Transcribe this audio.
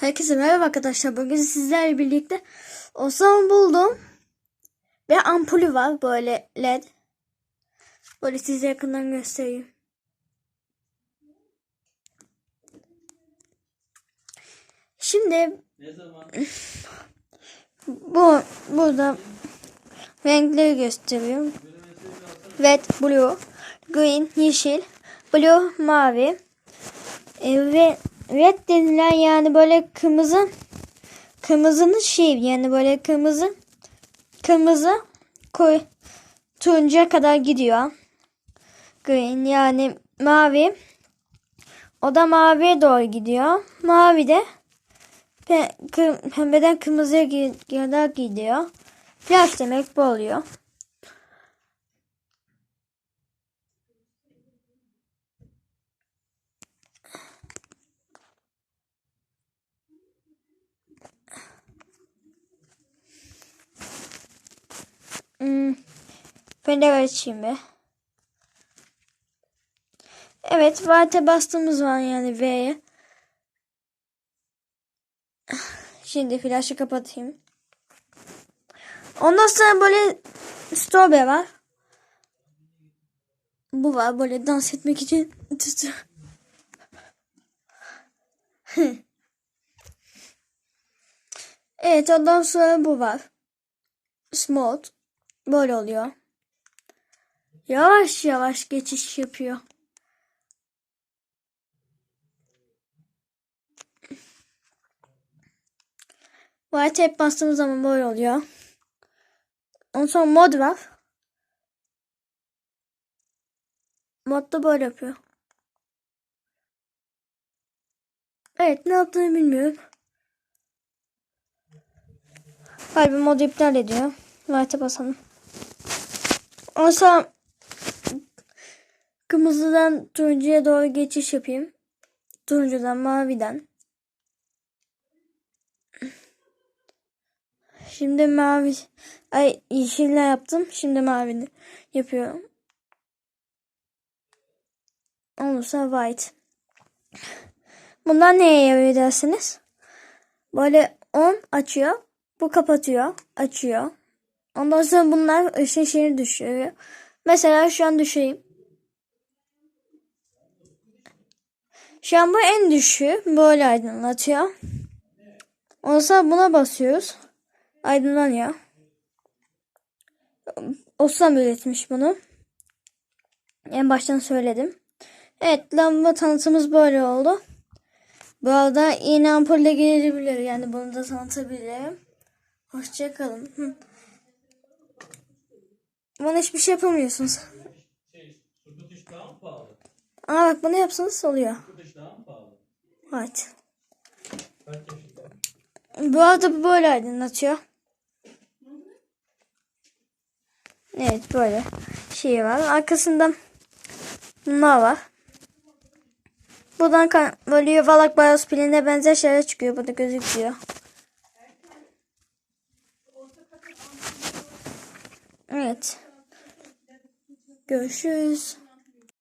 Herkese merhaba arkadaşlar. Bugün sizlerle birlikte Osman buldum. Ve ampulü var böyle led. Böyle size yakından göstereyim. Şimdi bu burada renkleri gösteriyorum. Red, blue, green, yeşil, blue, mavi. E, ve red denilen yani böyle kırmızı kırmızının şey yani böyle kırmızı kırmızı koy turuncuya kadar gidiyor. Green yani mavi. O da maviye doğru gidiyor. Mavi de pe, kır, pembeden kırmızıya kadar gidiyor. Flash demek bu oluyor. Fener açayım bir. Evet, vate bastığımız var yani V'ye. Şimdi flaşı kapatayım. Ondan sonra böyle strawberry var. Bu var böyle dans etmek için. evet ondan sonra bu var. Smooth. Böyle oluyor. Yavaş yavaş geçiş yapıyor. White hep bastığımız zaman böyle oluyor. Ondan sonra mod var. Mod da böyle yapıyor. Evet ne yaptığını bilmiyorum. Galiba modu iptal ediyor. White'e basalım. Ondan sonra kırmızıdan turuncuya doğru geçiş yapayım. Turuncudan maviden. Şimdi mavi ay yeşille yaptım. Şimdi mavini yapıyorum. Olursa white. Bundan neye yarıyor dersiniz? Böyle on açıyor. Bu kapatıyor. Açıyor. Ondan sonra bunlar ışın şeyini düşürüyor. Mesela şu an düşeyim. Şu an bu en düşüğü. Böyle aydınlatıyor. Sonra buna basıyoruz. Aydınlanıyor. Osman üretmiş bunu. En baştan söyledim. Evet lamba tanıtımız böyle oldu. Bu arada yine ampulle gelebilir. Yani bunu da tanıtabilirim. Hoşçakalın. Hı. Bana hiçbir şey yapamıyorsunuz. Şey? Ama bak bunu yapsanız oluyor. Daha mı pahalı? Evet. Kaç yaşında? Bu arada böyle aydınlatıyor. Evet böyle şey var. Arkasında bunlar var. Buradan böyle yuvarlak bayoz piline benzer şeyler çıkıyor. Burada gözüküyor. Evet. Görüşürüz.